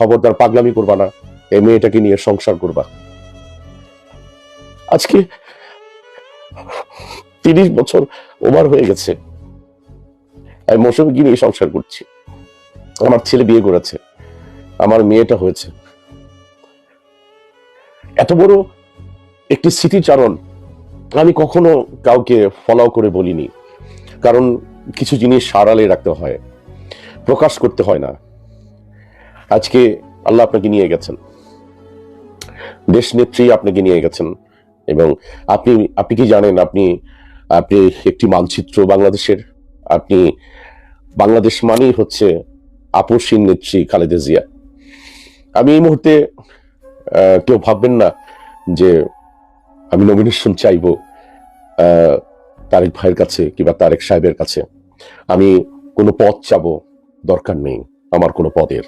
খবরদার পাগলামি করবা না। এই মেয়েটাকে নিয়ে সংসার করবা। আজকে তিরিশ বছর ওভার হয়ে গেছে। আমি মৌসুমীকে নিয়ে সংসার করছি। আমার ছেলে বিয়ে করেছে। আমার মেয়েটা হয়েছে। এত বড় একটি স্মৃতিচারণ আমি কখনো কাউকে ফলো করে বলিনি। কারণ কিছু জিনিস সারালে রাখতে হয়। প্রকাশ করতে হয় না। আজকে আল্লাহ আপনাকে নিয়ে গেছেন। দেশ নেত্রী আপনাকে নিয়ে গেছেন এবং আপনি আপনি কি জানেন আপনি আপনি একটি মানচিত্র বাংলাদেশের, আপনি বাংলাদেশ মানেই হচ্ছে আপসীন নেত্রী খালেদা জিয়া। আমি এই মুহূর্তে কেউ ভাববেন না যে আমি নমিনেশন চাইব তারেক ভাইয়ের কাছে কিংবা তারেক সাহেবের কাছে। আমি কোনো পদ চাবো, দরকার নেই, আমার কোনো পদের।